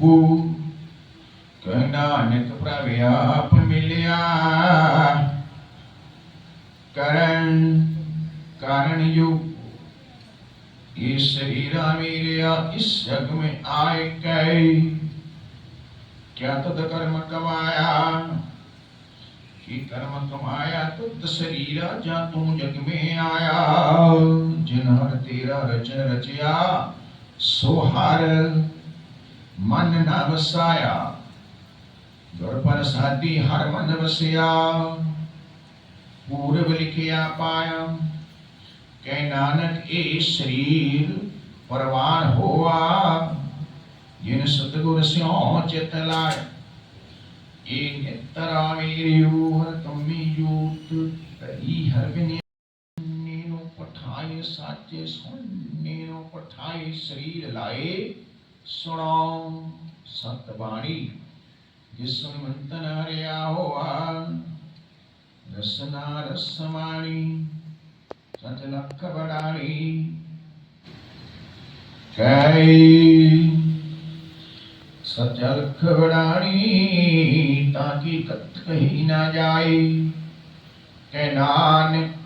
ગુ કનન પ્રવ્યાપ મિલ્યા કરણ युग ये शरीर मेरा इस जग में आए गए क्या तद कर्म कमाया ही कर्म कमाया तद शरीरा जा तू जग में आया जिनहर तेरा रचन रचया सोहार मन न नवसाया दुर्पर साधी हर मन बसिया पूर्व लिखिया पाया कह नानक, ए शरीर, परवान होआ। जिन सतगुर स्यो चित लाए ए नितरा मेरी हर कमी जूत ई हर विने पठाए साचे सुन, नीनो पठाए शरीर लाए। ਸਰੀਰ ਲਾਏ ਸੁਣੋ ਸਤ ਬਾਣੀ, ਜਿਸ ਮੰਤਨ ਹਰਿਆ ਹੋਆ ਰਸਨਾ ਰਸਮਾਣੀ ਸਚ ਲਖ ਬੜਾਣੀ ਕੈ ਸਚ ਲਖ ਤਾਂ ਕਿ ਕਤ ਕਹੀ ਨਾ ਜਾਏ। ਕੈ ਨਾਨਕ